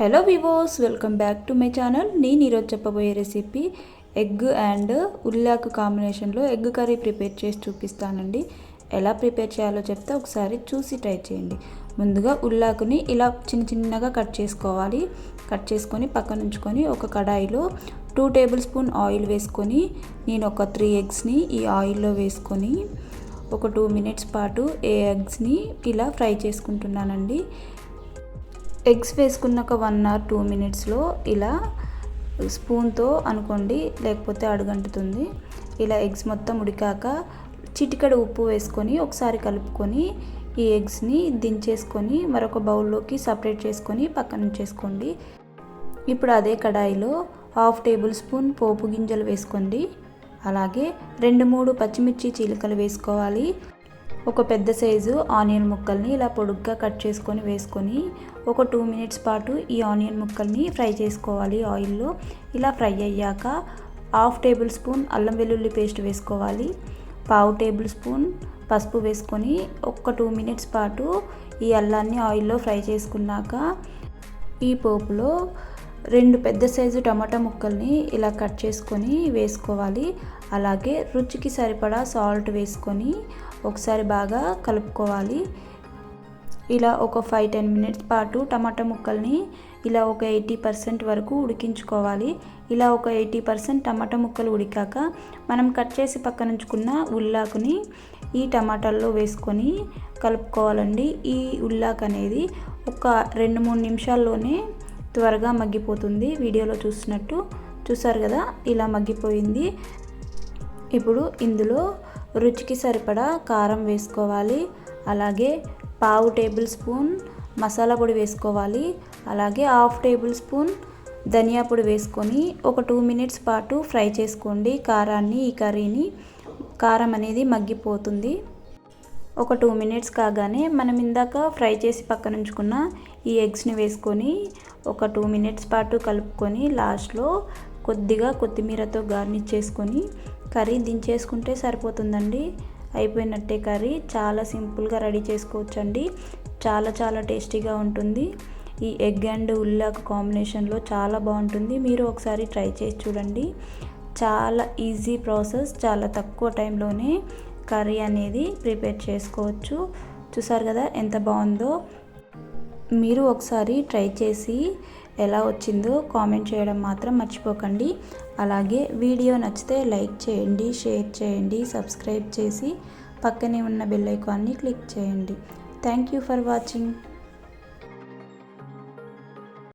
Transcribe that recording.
Hello వివోస్ welcome back to my channel నేను ఈరోజు చెప్పబోయే రెసిపీ ఎగ్ అండ్ ఉల్లాకు కాంబినేషన్లో ఎగ్ కర్రీ ప్రిపేర్ చేసి చూపిస్తానండి. ఎలా ప్రిపేర్ చేయాలో చెప్తే ఒకసారి చూసి ట్రై చేయండి. ముందుగా ఉల్లాకుని ఇలా చిన్న చిన్నగా కట్ చేసుకోవాలి. కట్ చేసుకొని పక్కన ఉంచుకొని ఒక కడాయిలో టూ టేబుల్ స్పూన్ ఆయిల్ వేసుకొని నేను ఒక త్రీ ఎగ్స్ని ఈ ఆయిల్లో వేసుకొని ఒక టూ మినిట్స్ పాటు ఏ ఎగ్స్ని ఇలా ఫ్రై చేసుకుంటున్నానండి. ఎగ్స్ వేసుకున్నాక వన్ ఆర్ టూ మినిట్స్లో ఇలా స్పూన్తో అనుకోండి లేకపోతే అడుగంటుతుంది. ఇలా ఎగ్స్ మొత్తం ఉడికాక చిటికడ ఉప్పు వేసుకొని ఒకసారి కలుపుకొని ఈ ఎగ్స్ని దించేసుకొని మరొక బౌల్లోకి సపరేట్ చేసుకొని పక్కన ఉంచేసుకోండి. ఇప్పుడు అదే కడాయిలో హాఫ్ టేబుల్ స్పూన్ పోపు గింజలు వేసుకోండి. అలాగే రెండు మూడు పచ్చిమిర్చి చీలికలు వేసుకోవాలి. ఒక పెద్ద సైజు ఆనియన్ ముక్కల్ని ఇలా పొడుగ్గా కట్ చేసుకొని వేసుకొని ఒక టూ మినిట్స్ పాటు ఈ ఆనియన్ ముక్కల్ని ఫ్రై చేసుకోవాలి ఆయిల్లో. ఇలా ఫ్రై అయ్యాక హాఫ్ టేబుల్ స్పూన్ అల్లం వెల్లుల్లి పేస్ట్ వేసుకోవాలి. పావు టేబుల్ స్పూన్ పసుపు వేసుకొని ఒక టూ మినిట్స్ పాటు ఈ అల్లాన్ని ఆయిల్లో ఫ్రై చేసుకున్నాక ఈ పోపులో రెండు పెద్ద సైజు టమాటా ముక్కల్ని ఇలా కట్ చేసుకొని వేసుకోవాలి. అలాగే రుచికి సరిపడా సాల్ట్ వేసుకొని ఒకసారి బాగా కలుపుకోవాలి. ఇలా ఒక ఫైవ్ టెన్ మినిట్స్ పాటు టమాటా ముక్కల్ని ఇలా ఒక ఎయిటీ పర్సెంట్ వరకు ఉడికించుకోవాలి. ఇలా ఒక ఎయిటీ పర్సెంట్ టమాటా ముక్కలు ఉడికాక మనం కట్ చేసి పక్కన ఉంచుకున్న ఉల్లాకుని ఈ టమాటాల్లో వేసుకొని కలుపుకోవాలండి. ఈ ఉల్లాక్ అనేది ఒక రెండు మూడు నిమిషాల్లోనే త్వరగా మగ్గిపోతుంది. వీడియోలో చూసినట్టు చూసారు కదా ఇలా మగ్గిపోయింది. ఇప్పుడు ఇందులో రుచికి సరిపడా కారం వేసుకోవాలి. అలాగే పావు టేబుల్ స్పూన్ మసాలా పొడి వేసుకోవాలి. అలాగే హాఫ్ టేబుల్ స్పూన్ ధనియా పొడి వేసుకొని ఒక టూ మినిట్స్ పాటు ఫ్రై చేసుకోండి. కారాన్ని ఈ కర్రీని కారం అనేది మగ్గిపోతుంది. ఒక టూ మినిట్స్ కాగానే మనం ఇందాక ఫ్రై చేసి పక్కన ఉంచుకున్న ఈ ఎగ్స్ని వేసుకొని ఒక టూ మినిట్స్ పాటు కలుపుకొని లాస్ట్లో కొద్దిగా కొత్తిమీరతో గార్నిష్ చేసుకొని కర్రీ దించేసుకుంటే సరిపోతుందండి. అయిపోయినట్టే కర్రీ. చాలా సింపుల్గా రెడీ చేసుకోవచ్చండి. చాలా చాలా టేస్టీగా ఉంటుంది. ఈ ఎగ్ అండ్ ఉల్లాకు కాంబినేషన్లో చాలా బాగుంటుంది. మీరు ఒకసారి ట్రై చేసి చూడండి. చాలా ఈజీ ప్రాసెస్ చాలా తక్కువ టైంలోనే కర్రీ అనేది ప్రిపేర్ చేసుకోవచ్చు. చూసారు కదా ఎంత బాగుందో? మీరు ఒకసారి ట్రై చేసి ఎలా వచ్చిందో కామెంట్ చేయడం మాత్రం మర్చిపోకండి. అలాగే వీడియో నచ్చితే లైక్ చేయండి షేర్ చేయండి సబ్స్క్రైబ్ చేసి పక్కనే ఉన్న బెల్ ఐకాన్ని క్లిక్ చేయండి. Thank you for watching.